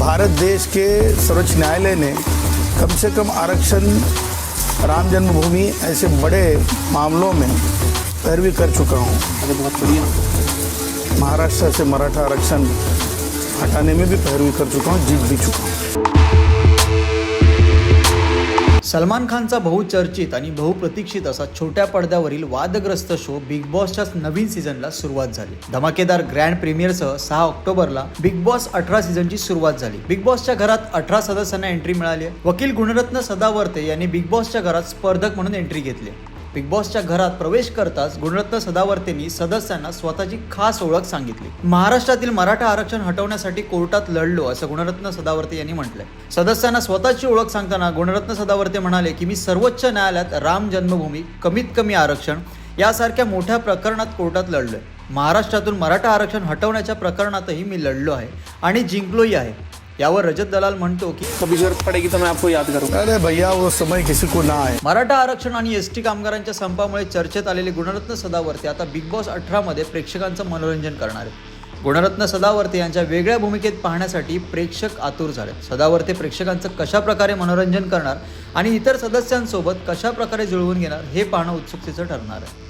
भारत देश के सर्वोच्च न्यायालय ने कम से कम आरक्षण राम जन्मभूमि ऐसे बड़े मामलों में पैरवी कर चुका हूँ। महाराष्ट्र से मराठा आरक्षण हटाने में भी पैरवी कर चुका हूँ जीत भी चुका हूँ। सलमान खानचा बहुचर्चित आणि बहुप्रतीक्षित असा छोट्या पडद्यावरील वादग्रस्त शो बिग बॉसच्या नवीन सीझनला सुरुवात झाली. धमाकेदार ग्रँड प्रीमियरसह सहा ऑक्टोबरला बिग बॉस अठरा सीझनची सुरुवात झाली. बिग बॉसच्या घरात अठरा सदस्यांना एंट्री मिळाली वकील गुणरत्न सदावर्ते यांनी बिग बॉसच्या घरात स्पर्धक म्हणून एंट्री घेतली बिग बॉसच्या घरात प्रवेश करताच गुणरत्न सदावर्तेंनी सदस्यांना स्वतःची खास ओळख सांगितली. महाराष्ट्रातील मराठा आरक्षण हटवण्यासाठी कोर्टात लढलो असं गुणरत्न सदावर्ते यांनी म्हटलंय. सदस्यांना स्वतःची ओळख सांगताना गुणरत्न सदावर्ते म्हणाले की मी सर्वोच्च न्यायालयात राम जन्मभूमी कमीत कमी आरक्षण यासारख्या मोठ्या प्रकरणात कोर्टात लढलोय. महाराष्ट्रातून मराठा आरक्षण हटवण्याच्या प्रकरणातही मी लढलो आहे आणि जिंकलोही आहे. यावर रजत दलाल म्हणतो की कभी जरूरत पड़ेगी तो मैं आपको याद करूंगा। अरे भैया वो समय किसी को ना आए। मराठा आरक्षण आणि एस टी कामगारांच्या संपामुळे चर्चेत आलेले गुणरत्न सदावर्ते आता बिग बॉस अठरामध्ये प्रेक्षकांचं मनोरंजन करणार आहेत. गुणरत्न सदावर्ते यांच्या वेगळ्या भूमिकेत पाहण्यासाठी प्रेक्षक आतुर झाले सदावर्ते प्रेक्षकांचं कशा प्रकारे मनोरंजन करणार आणि इतर सदस्यांसोबत कशा प्रकारे जुळवून घेणार हे पाहणं उत्सुकतेचं ठरणार आहे.